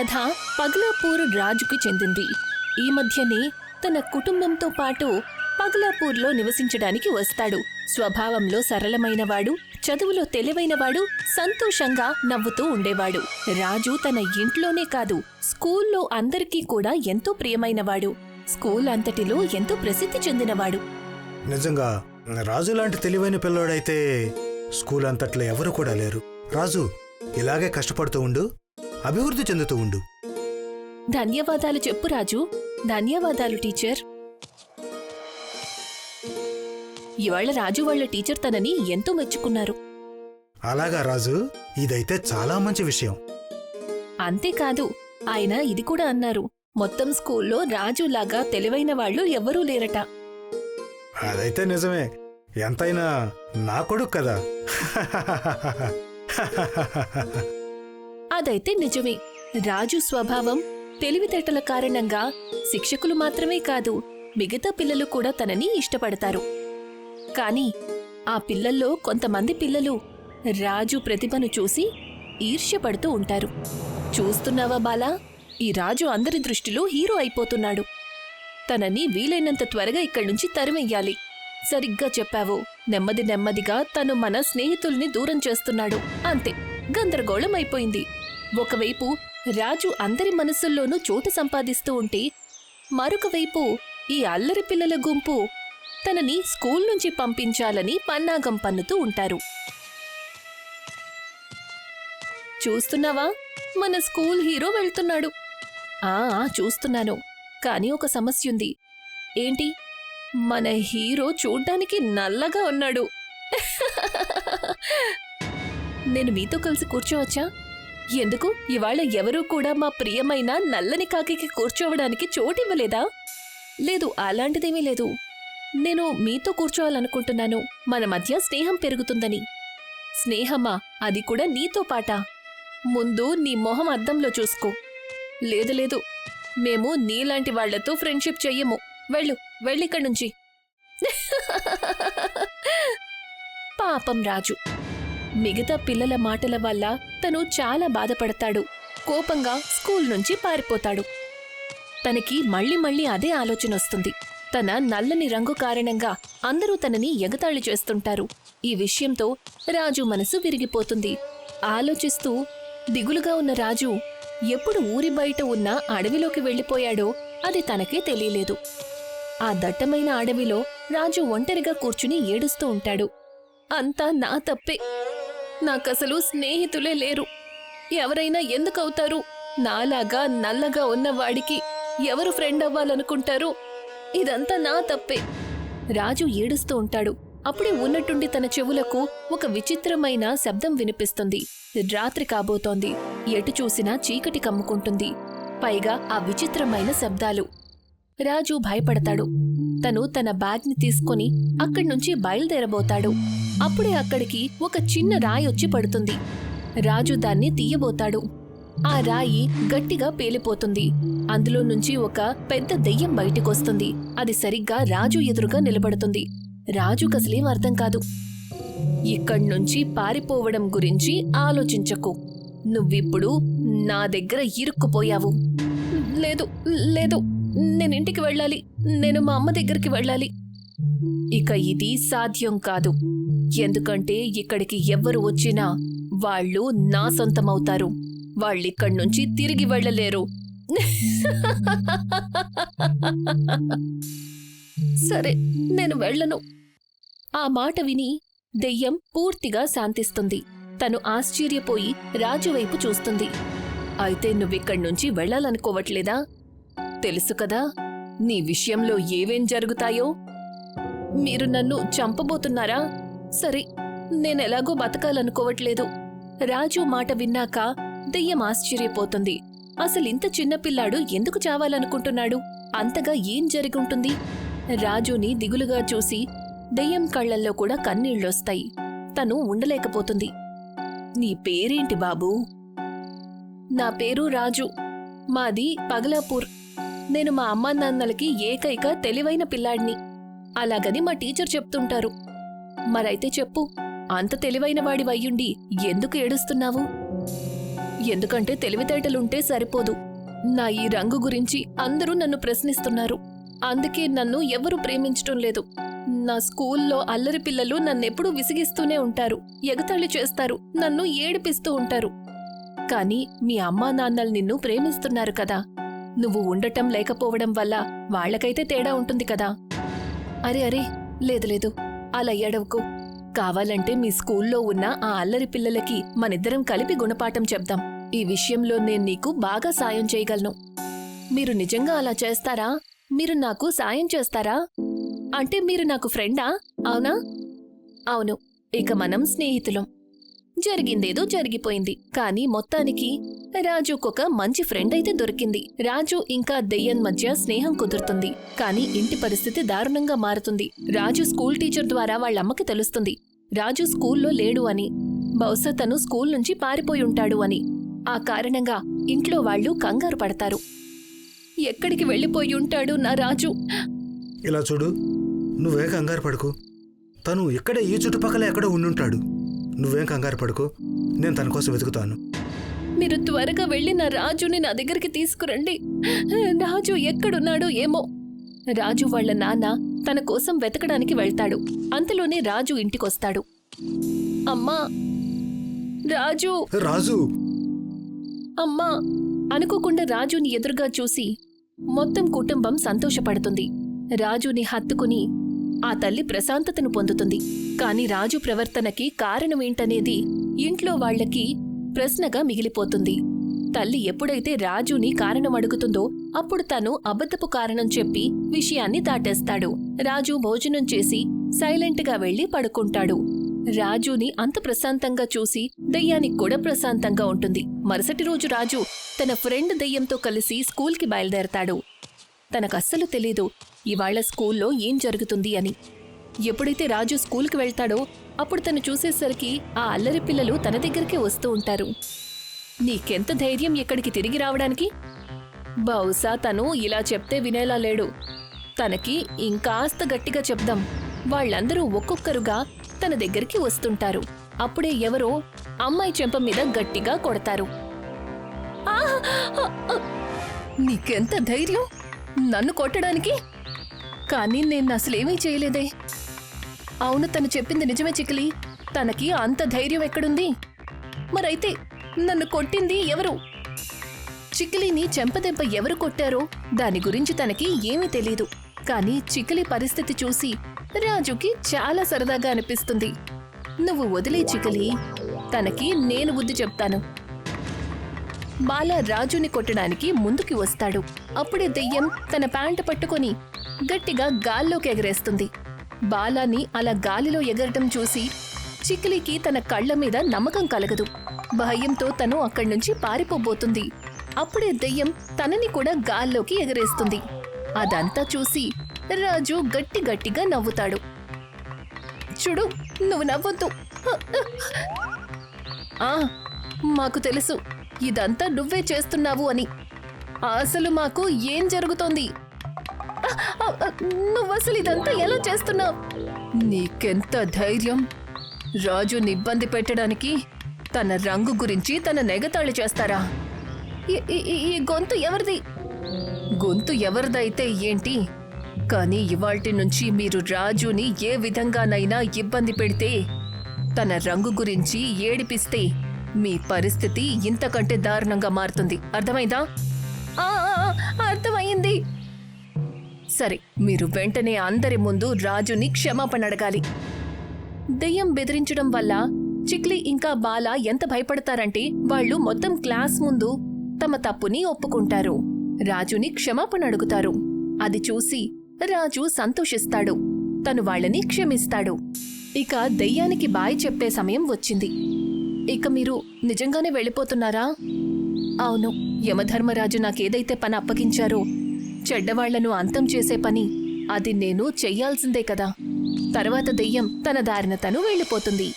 కథ పగలాపూర్ రాజుకి చెందింది. ఈ మధ్యనే తన కుటుంబంతో పాటు పగలాపూర్లో నివసించడానికి వస్తాడు. స్వభావంలో సరళమైనవాడు చదువులో తెలివైనవాడు సంతోషంగా నవ్వుతూ ఉండేవాడు. రాజు తన ఇంట్లోనే కాదు స్కూల్లో అందరికీ కూడా ఎంతో ప్రియమైనవాడు. స్కూల్ అంతటిలో ఎంతో ప్రసిద్ధి చెందినవాడు. నిజంగా రాజు లాంటి తెలివైన పిల్లోడైతే స్కూల్ అంతట్లో ఎవరు కూడా లేరు. రాజు ఇలాగే కష్టపడుతూ ఉండు. అభివృద్ధి చెందుతూ ఉండు. ధన్యవాదాలు చెప్పు రాజు. ధన్యవాదాలు టీచర్. ఇవాళ రాజు వాళ్ళ టీచర్ తనని ఎంతో మెచ్చుకున్నారు. అలాగా రాజు ఇదైతే చాలా మంచి విషయం. అంతేకాదు ఆయన ఇది కూడా అన్నారు మొత్తం స్కూల్లో రాజులాగా తెలివైన వాళ్ళు ఎవ్వరూ లేరట. అదైతే నిజమే. ఎంతైనా నా కొడుకు కదా. అదైతే నిజమే. రాజు స్వభావం తెలివితేటల కారణంగా శిక్షకులు మాత్రమే కాదు మిగతా పిల్లలు కూడా తనని ఇష్టపడతారు. కాని ఆ పిల్లల్లో కొంతమంది పిల్లలు రాజు ప్రతిభను చూసి ఈర్ష్యపడుతూ ఉంటారు. చూస్తున్నావా బాలా? ఈ రాజు అందరి దృష్టిలో హీరో అయిపోతున్నాడు. తనని వీలైనంత త్వరగా ఇక్కడి నుంచి తరిమెయ్యాలి సరిగ్గా చెప్పావు. నెమ్మది నెమ్మదిగా తను మన స్నేహితుల్ని దూరం చేస్తున్నాడు. అంతే. గందరగోళం అయిపోయింది. ఒకవైపు రాజు అందరి మనసుల్లోనూ చోటు సంపాదిస్తూ ఉంటే మరొకవైపు ఈ అల్లరి పిల్లల గుంపు తనని స్కూల్ నుంచి పంపించాలని పన్నాగం పన్నుతూ ఉంటారు. చూస్తున్నావా? మన స్కూల్ హీరో వెళ్తున్నాడు. ఆ ఆ, చూస్తున్నాను. కానీ ఒక సమస్య ఉంది ఏంటి? మన హీరో చూడ్డానికి నల్లగా ఉన్నాడు. నేను మీతో కలిసి కూర్చోవచ్చా? ఎందుకు? ఇవాళ ఎవరూ కూడా మా ప్రియమైన నల్లని కాకికి కూర్చోవడానికి చోటివ్వలేదా? లేదు అలాంటిదేమీ లేదు. నేను మీతో కూర్చోవాలనుకుంటున్నాను. మన మధ్య స్నేహం పెరుగుతుందని. స్నేహమా? అది కూడా నీతో పాట? ముందు నీ మొహం అద్దంలో చూసుకో. లేదు లేదు. మేము నీలాంటి వాళ్ళతో ఫ్రెండ్షిప్ చెయ్యము. వెళ్ళు వెళ్ళిక్కడి నుంచి పాపం రాజు. మిగతా పిల్లల మాటల వల్ల తను చాలా బాధపడతాడు. కోపంగా స్కూల్ నుంచి పారిపోతాడు. తనకి మళ్ళీ మళ్ళీ అదే ఆలోచన వస్తుంది. తన నల్లని రంగు కారణంగా అందరూ తనని ఎగతాళి చేస్తుంటారు. ఈ విషయంతో రాజు మనసు విరిగిపోతుంది. ఆలోచిస్తూ దిగులుగా ఉన్న రాజు ఎప్పుడు ఊరి బయట ఉన్న అడవిలోకి వెళ్ళిపోయాడో అది తనకే తెలియలేదు. ఆ దట్టమైన అడవిలో రాజు ఒంటరిగా కూర్చుని ఏడుస్తూ ఉంటాడు. అంతా నా తప్పే. నాకసలు స్నేహితులే లేరు. ఎవరైనా ఎందుకవుతారు? నాలాగా నల్లగా ఉన్నవాడికి ఎవరు ఫ్రెండ్ అవ్వాలనుకుంటారు? ఇదంతా నా తప్పే. రాజు ఏడుస్తూ ఉంటాడు. అప్పుడే ఉన్నట్టుండి తన చెవులకు ఒక విచిత్రమైన శబ్దం వినిపిస్తుంది. రాత్రి కాబోతోంది. ఎటు చూసినా చీకటి కమ్ముకుంటుంది. పైగా ఆ విచిత్రమైన శబ్దాలు. రాజు భయపడతాడు. తను తన బ్యాగ్ని తీసుకొని అక్కడి నుంచి బయలుదేరబోతాడు. అప్పుడే అక్కడికి ఒక చిన్న రాయి వచ్చి పడుతుంది. రాజు దాన్ని తీయబోతాడు. ఆ రాయి గట్టిగా పేలిపోతుంది. అందులో నుంచి ఒక పెద్ద దెయ్యం బయటికొస్తుంది. అది సరిగ్గా రాజు ఎదురుగా నిలబడుతుంది. రాజుకు అసలేం అర్థం కాదు. ఇక్కడి నుంచి పారిపోవడం గురించి ఆలోచించకు. నువ్విప్పుడు నా దగ్గర ఇరుక్కుపోయావు. లేదు లేదు నేను ఇంటికి వెళ్ళాలి. నేను మా అమ్మ దగ్గరికి వెళ్ళాలి. ఇక ఇది సాధ్యం కాదు. ఎందుకంటే ఇక్కడికి ఎవ్వరు వచ్చినా వాళ్ళు నా సొంతమవుతారు. వాళ్ళిక్కడి నుంచి తిరిగి వెళ్ళలేరు. సరే నేను వెళ్ళను. ఆ మాట విని దెయ్యం పూర్తిగా శాంతిస్తుంది. తను ఆశ్చర్యపోయి రాజువైపు చూస్తుంది. అయితే నువ్విక్కడి నుంచి వెళ్ళాలనుకోవట్లేదా? తెలుసు కదా నీ విషయంలో ఏవేం జరుగుతాయో? మీరు నన్ను చంపబోతున్నారా? సరే నేనెలాగో బతకాలనుకోవట్లేదు. రాజు మాట విన్నాక దెయ్యం ఆశ్చర్యపోతుంది. అసలింత చిన్నపిల్లాడు ఎందుకు చావాలనుకుంటున్నాడు? అంతగా ఏం జరిగుంటుంది? రాజుని దిగులుగా చూసి దెయ్యం కళ్ళల్లో కూడా కన్నీళ్ళొస్తాయి తను ఉండలేకపోతుంది. నీ పేరేంటి బాబూ? నా పేరు రాజు. మాది పగలాపూర్. నేను మా అమ్మానాన్నలకి ఏకైక తెలివైన పిల్లాడిని. అలాగని మా టీచర్ చెప్తుంటారు. మరైతే చెప్పు. అంత తెలివైన వాడివయ్యుండి ఎందుకు ఏడుస్తున్నావు? ఎందుకంటే తెలివితేటలుంటే సరిపోదు. నా ఈ రంగు గురించి అందరూ నన్ను ప్రశ్నిస్తున్నారు. అందుకే నన్ను ఎవరూ ప్రేమించటం లేదు. నా స్కూల్లో అల్లరి పిల్లలు నన్నెప్పుడూ విసిగిస్తూనే ఉంటారు. ఎగతాళి చేస్తారు. నన్ను ఏడిపిస్తూ ఉంటారు. కానీ మీ అమ్మా నాన్నలు నిన్ను ప్రేమిస్తున్నారు కదా. నువ్వు ఉండటం లేకపోవడం వల్ల వాళ్ళకైతే తేడా ఉంటుంది కదా. అరే అరే లేదు లేదు. అలా ఏడవకు. కావాలంటే మీ స్కూల్లో ఉన్న ఆ అల్లరి పిల్లలకి మనిద్దరం కలిపి గుణపాఠం చెప్దాం. ఈ విషయంలో నేను నీకు బాగా సాయం చేయగలను. మీరు నిజంగా అలా చేస్తారా? మీరు నాకు సాయం చేస్తారా? అంటే మీరు నాకు ఫ్రెండా? అవునా? అవును. ఇక మనం స్నేహితులం. జరిగిందేదో జరిగిపోయింది. కానీ మొత్తానికి రాజుకొక మంచి ఫ్రెండ్ అయితే దొరికింది. రాజు ఇంకా దెయ్యం మధ్య స్నేహం కుదురుతుంది. కానీ ఇంటి పరిస్థితి దారుణంగా మారుతుంది. రాజు స్కూల్ టీచర్ ద్వారా వాళ్ళమ్మకి తెలుస్తుంది. రాజు స్కూల్లో లేడు అని. బహుశా తను స్కూల్ నుంచి పారిపోయి ఉంటాడు అని. ఆ కారణంగా ఇంట్లో వాళ్ళు కంగారు పడతారు. ఎక్కడికి వెళ్ళిపోయి ఉంటాడు నా రాజు? ఇలా చూడు నువ్వే కంగారు పడుకు. తను ఇక్కడే ఈ చుట్టుపక్కల ఎక్కడో ఉండుంటాడు. నువ్వేం కంగారు పడుకో. నేను తన కోసం వెతుకుతాను. మీరు త్వరగా వెళ్ళి నా రాజుని నా దగ్గరికి తీసుకురండి. రాజు ఎక్కడున్నాడో ఏమో. రాజు వాళ్ళ నాన్న తన కోసం వెతకడానికి వెళ్తాడు. అంతలోనే రాజు ఇంటికొస్తాడు. అమ్మా! రాజు! రాజు! అమ్మా! అనుకోకుండా రాజుని ఎదురుగా చూసి మొత్తం కుటుంబం సంతోషపడుతుంది. రాజుని హత్తుకుని ఆ తల్లి ప్రశాంతతను పొందుతుంది. కాని రాజు ప్రవర్తనకి కారణమేంటనేది ఇంట్లో వాళ్ళకి ప్రశ్నగా మిగిలిపోతుంది. తల్లి ఎప్పుడైతే రాజుని కారణం అడుగుతుందో అప్పుడు తను అబద్ధపు కారణం చెప్పి విషయాన్ని దాటేస్తాడు. రాజు భోజనం చేసి సైలెంట్గా వెళ్ళి పడుకుంటాడు. రాజుని అంత ప్రశాంతంగా చూసి దయ్యానికి కూడా ప్రశాంతంగా ఉంటుంది. మరుసటి రోజు రాజు తన ఫ్రెండ్ దెయ్యంతో కలిసి స్కూల్కి బయలుదేరతాడు. తనకస్సలు తెలీదు ఇవాళ స్కూల్లో ఏం జరుగుతుంది అని. ఎప్పుడైతే రాజు స్కూల్కి వెళ్తాడో అప్పుడు తను చూసేసరికి ఆ అల్లరి పిల్లలు తన దగ్గరికి వస్తూ ఉంటారు. నీకెంత ధైర్యం ఇక్కడికి తిరిగి రావడానికి? బహుశా తను ఇలా చెప్తే వినేలా లేడు. తనకి ఇంకాస్త గట్టిగా చెప్దాం. వాళ్ళందరూ ఒక్కొక్కరుగా తన దగ్గరికి వస్తుంటారు. అప్పుడే ఎవరో అమ్మాయి చెంప మీద గట్టిగా కొడతారు. నీకెంత ధైర్యం? నన్ను కొట్టడానికి? కానీ నేను అసలేమీ చేయలేదే. అవును తను చెప్పింది నిజమే చికిలి. తనకి అంత ధైర్యం ఎక్కడుంది? మరైతే నన్ను కొట్టింది ఎవరు? చికిలిని చెంపదెంప ఎవరు కొట్టారో దాని గురించి తనకి ఏమీ తెలీదు. కానీ చికిలి పరిస్థితి చూసి రాజుకి చాలా సరదాగా అనిపిస్తుంది. నువ్వు వదిలే చికిలి. తనకి నేను బుద్ధి చెప్తాను. బాల రాజుని కొట్టడానికి ముందుకి వస్తాడు. అప్పుడే దెయ్యం తన ప్యాంటు పట్టుకొని గట్టిగా గాల్లోకి ఎగరేస్తుంది. బాలాని అలా గాలిలో ఎగరటం చూసి చికిలికి తన కళ్ళ మీద నమ్మకం కలగదు. భయంతో తను అక్కడి నుంచి పారిపోబోతుంది. అప్పుడే దెయ్యం తనని కూడా గాల్లోకి ఎగరేస్తుంది. అదంతా చూసి రాజు గట్టి గట్టిగా నవ్వుతాడు. చూడు నువ్వు నవ్వొద్దు. ఆ మాకు తెలుసు. ఇదంతా నువ్వే చేస్తున్నావు అని. అసలు మాకు ఏం జరుగుతోంది? నువ్వు అసలు నువ్వసలు ఇదంతా ఎలా చేస్తున్నావు? నీకెంత ధైర్యం? రాజుని ఇబ్బంది పెట్టడానికి తన రంగు గురించి తన నెగతాళి చేస్తారా? ఈ- ఈ గొంతు ఎవరిది? గొంతు ఎవరిదైతే ఏంటి? కానీ ఇవాల్టి నుంచి మీరు రాజుని ఏ విధంగానైనా ఇబ్బంది పెడితే తన రంగు గురించి ఏడిపిస్తే మీ పరిస్థితి ఇంతకంటే దారుణంగా మారుతుంది. అర్థమైందా? అర్థమైంది సరే మీరు వెంటనే అందరి ముందు రాజుని క్షమాపణ అడగాలి. దెయ్యం బెదిరించడం వల్ల చిక్లీ ఇంకా బాల ఎంత భయపడతారంటే వాళ్ళు మొత్తం క్లాస్ ముందు తమ తప్పుని ఒప్పుకుంటారు. రాజుని క్షమాపణ అడుగుతారు. అది చూసి రాజు సంతోషిస్తాడు. తను వాళ్ళని క్షమిస్తాడు. ఇక దెయ్యానికి బాయ్ చెప్పే సమయం వచ్చింది. ఇక మీరు నిజంగానే వెళ్ళిపోతున్నారా? అవును యమధర్మరాజు నాకేదైతే పని అప్పగించారో చెడ్డవాళ్ళను అంతం చేసే పని అది నేను చెయ్యాల్సిందే కదా. తర్వాత దెయ్యం తన దారిన తను వెళ్ళిపోతుంది.